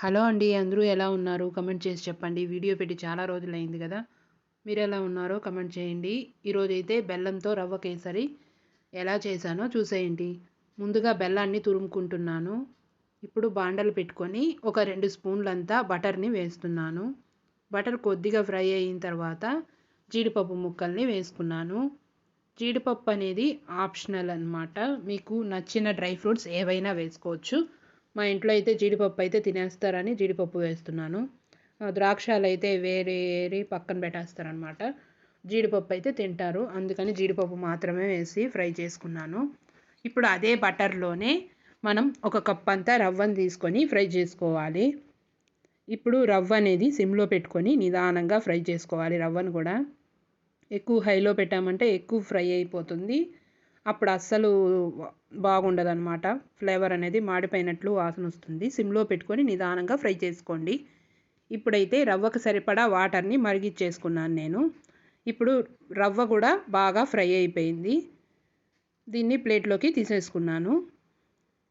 Hello అండి అందరూ ఎలా ఉన్నారు? కమెంట్ చేసి చెప్పండి. వీడియో పెట్టి చాలా రోజులైంది కదా. మీరు ఎలా ఉన్నారో కమెంట్ చేయండి. ఈరోజైతే బెల్లంతో రవ్వ కేసరి ఎలా చేశానో చూసేయండి. ముందుగా బెల్లాన్ని తురుముకుంటున్నాను. ఇప్పుడు బాండలు పెట్టుకొని ఒక రెండు స్పూన్లంతా బటర్ని వేస్తున్నాను. బటర్ కొద్దిగా ఫ్రై అయిన తర్వాత జీడిపప్పు ముక్కల్ని వేసుకున్నాను. జీడిపప్పు అనేది ఆప్షనల్ అనమాట మీకు నచ్చిన డ్రై ఫ్రూట్స్ ఏవైనా వేసుకోవచ్చు. మా ఇంట్లో అయితే జీడిపప్పు అయితే తినేస్తారని జీడిపప్పు వేస్తున్నాను. ద్రాక్షాలు అయితే వేరే పక్కన పెట్టేస్తారనమాట జీడిపప్పు అయితే తింటారు. అందుకని జీడిపప్పు మాత్రమే వేసి ఫ్రై చేసుకున్నాను. ఇప్పుడు అదే బటర్లోనే మనం ఒక కప్ అంతా రవ్వను తీసుకొని ఫ్రై చేసుకోవాలి. ఇప్పుడు రవ్వ అనేది సిమ్లో పెట్టుకొని నిదానంగా ఫ్రై చేసుకోవాలి రవ్వను కూడా. ఎక్కువ హైలో పెట్టామంటే ఎక్కువ ఫ్రై అయిపోతుంది. అప్పుడు అస్సలు బాగుండదు అనమాట ఫ్లేవర్ అనేది మాడిపోయినట్లు వాసన వస్తుంది. సిమ్లో పెట్టుకొని నిదానంగా ఫ్రై చేసుకోండి. ఇప్పుడైతే రవ్వకు సరిపడా వాటర్ని మరిగిచ్చేసుకున్నాను నేను. ఇప్పుడు రవ్వ కూడా బాగా ఫ్రై అయిపోయింది. దీన్ని ప్లేట్లోకి తీసేసుకున్నాను.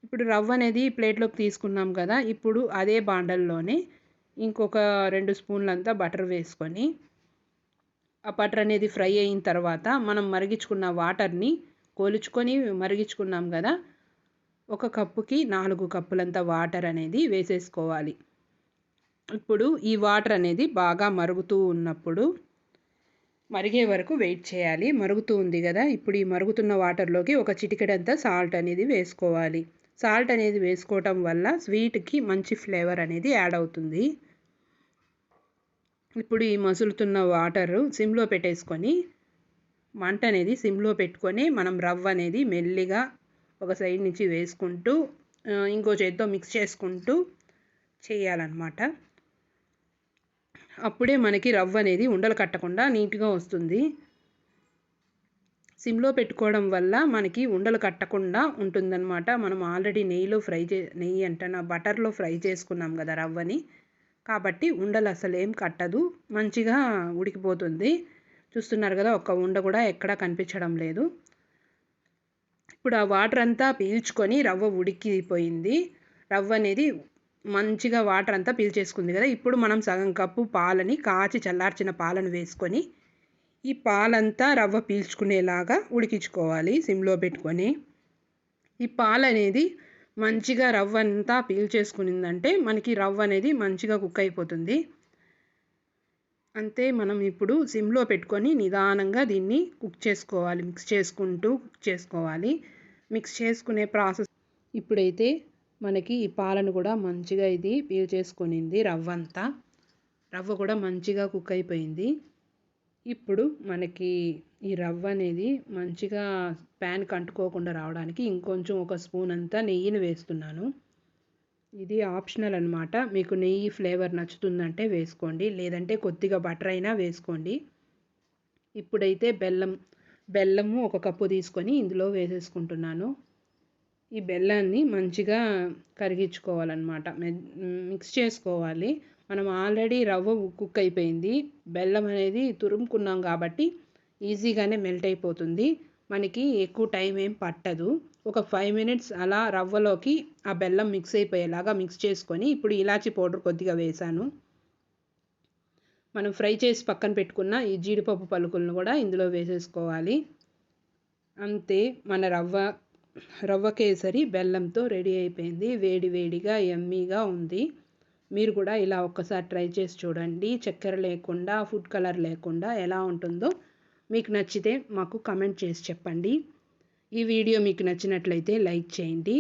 ఇప్పుడు రవ్వ అనేది ప్లేట్లోకి తీసుకున్నాం కదా ఇప్పుడు అదే బాండల్లోనే ఇంకొక రెండు స్పూన్లంతా బటర్ వేసుకొని ఆ బటర్ అనేది ఫ్రై అయిన తర్వాత మనం మరిగించుకున్న వాటర్ని కోలుచుకొని మరిగించుకున్నాం కదా. ఒక కప్పుకి నాలుగు కప్పులంత వాటర్ అనేది వేసేసుకోవాలి. ఇప్పుడు ఈ వాటర్ అనేది బాగా మరుగుతూ ఉన్నప్పుడు మరిగే వరకు వెయిట్ చేయాలి. మరుగుతూ ఉంది కదా. ఇప్పుడు ఈ మరుగుతున్న వాటర్లోకి ఒక చిటికెడంతా సాల్ట్ అనేది వేసుకోవాలి. సాల్ట్ అనేది వేసుకోవటం వల్ల స్వీట్కి మంచి ఫ్లేవర్ అనేది యాడ్ అవుతుంది. ఇప్పుడు ఈ మసులుతున్న వాటరు సిమ్లో పెట్టేసుకొని మంట అనేది సిమ్లో పెట్టుకొని మనం రవ్వ అనేది మెల్లిగా ఒక సైడ్ నుంచి వేసుకుంటూ ఇంకో చేతితో మిక్స్ చేసుకుంటూ చేయాలన్నమాట. అప్పుడే మనకి రవ్వ అనేది ఉండలు కట్టకుండా నీట్గా వస్తుంది. సిమ్లో పెట్టుకోవడం వల్ల మనకి ఉండలు కట్టకుండా ఉంటుందన్నమాట. మనం ఆల్రెడీ నెయ్యిలో ఫ్రై చే నెయ్యి అంటున్నా బటర్లో ఫ్రై చేసుకున్నాం కదా రవ్వని. కాబట్టి ఉండలు అసలు ఏం కట్టదు మంచిగా ఉడికిపోతుంది. చూస్తున్నారు కదా ఒక్క ఉండ కూడా ఎక్కడా కనిపించడం లేదు. ఇప్పుడు ఆ వాటర్ అంతా పీల్చుకొని రవ్వ ఉడికిపోయింది. రవ్వ అనేది మంచిగా వాటర్ అంతా పీల్చేసుకుంది కదా. ఇప్పుడు మనం సగం కప్పు పాలని కాచి చల్లార్చిన పాలను వేసుకొని ఈ పాలంతా రవ్వ పీల్చుకునేలాగా ఉడికించుకోవాలి సిమ్లో పెట్టుకొని. ఈ పాలు అనేది మంచిగా రవ్వ అంతా పీల్చేసుకునిందంటే మనకి రవ్వ అనేది మంచిగా కుక్ అయిపోతుంది. అంతే మనం ఇప్పుడు సిమ్లో పెట్టుకొని నిదానంగా దీన్ని కుక్ చేసుకోవాలి మిక్స్ చేసుకుంటూ కుక్ చేసుకోవాలి. మిక్స్ చేసుకునే ప్రాసెస్ ఇప్పుడైతే మనకి ఈ పాలను కూడా మంచిగా ఇది పీల్ చేసుకునింది రవ్వ అంతా. రవ్వ కూడా మంచిగా కుక్ అయిపోయింది. ఇప్పుడు మనకి ఈ రవ్వ అనేది మంచిగా ప్యాన్కి అంటుకోకుండా రావడానికి ఇంకొంచెం ఒక స్పూన్ అంతా నెయ్యిని వేస్తున్నాను. ఇది ఆప్షనల్ అనమాట మీకు నెయ్యి ఫ్లేవర్ నచ్చుతుందంటే వేసుకోండి. లేదంటే కొద్దిగా బటర్ అయినా వేసుకోండి. ఇప్పుడైతే బెల్లం బెల్లము ఒక కప్పు తీసుకొని ఇందులో వేసేసుకుంటున్నాను. ఈ బెల్లాన్ని మంచిగా కరిగించుకోవాలన్నమాట. మిక్స్ చేసుకోవాలి. మనం ఆల్రెడీ రవ్వ కుక్ అయిపోయింది. బెల్లం అనేది తురుముకున్నాం కాబట్టి ఈజీగానే మెల్ట్ అయిపోతుంది. మనకి ఎక్కువ టైం ఏం పట్టదు. ఒక ఫైవ్ మినిట్స్ అలా రవ్వలోకి ఆ బెల్లం మిక్స్ అయిపోయేలాగా మిక్స్ చేసుకొని ఇప్పుడు ఇలాచి పౌడర్ కొద్దిగా వేసాను. మనం ఫ్రై చేసి పక్కన పెట్టుకున్న ఈ జీడిపప్పు పలుకులను కూడా ఇందులో వేసేసుకోవాలి. అంతే మన రవ్వ రవ్వ కేసరి బెల్లంతో రెడీ అయిపోయింది. వేడి వేడిగా ఎమ్మీగా ఉంది. మీరు కూడా ఇలా ఒక్కసారి ట్రై చేసి చూడండి. చక్కెర లేకుండా ఫుడ్ కలర్ లేకుండా ఎలా ఉంటుందో మీకు నచ్చితే మాకు కమెంట్ చేసి చెప్పండి. ఈ వీడియో మీకు నచ్చినట్లయితే లైక్ చేయండి.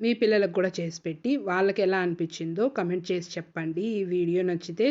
మీ పిల్లలకు కూడా చేసి పెట్టి వాళ్ళకి ఎలా అనిపించిందో కమెంట్ చేసి చెప్పండి. ఈ వీడియో నచ్చితే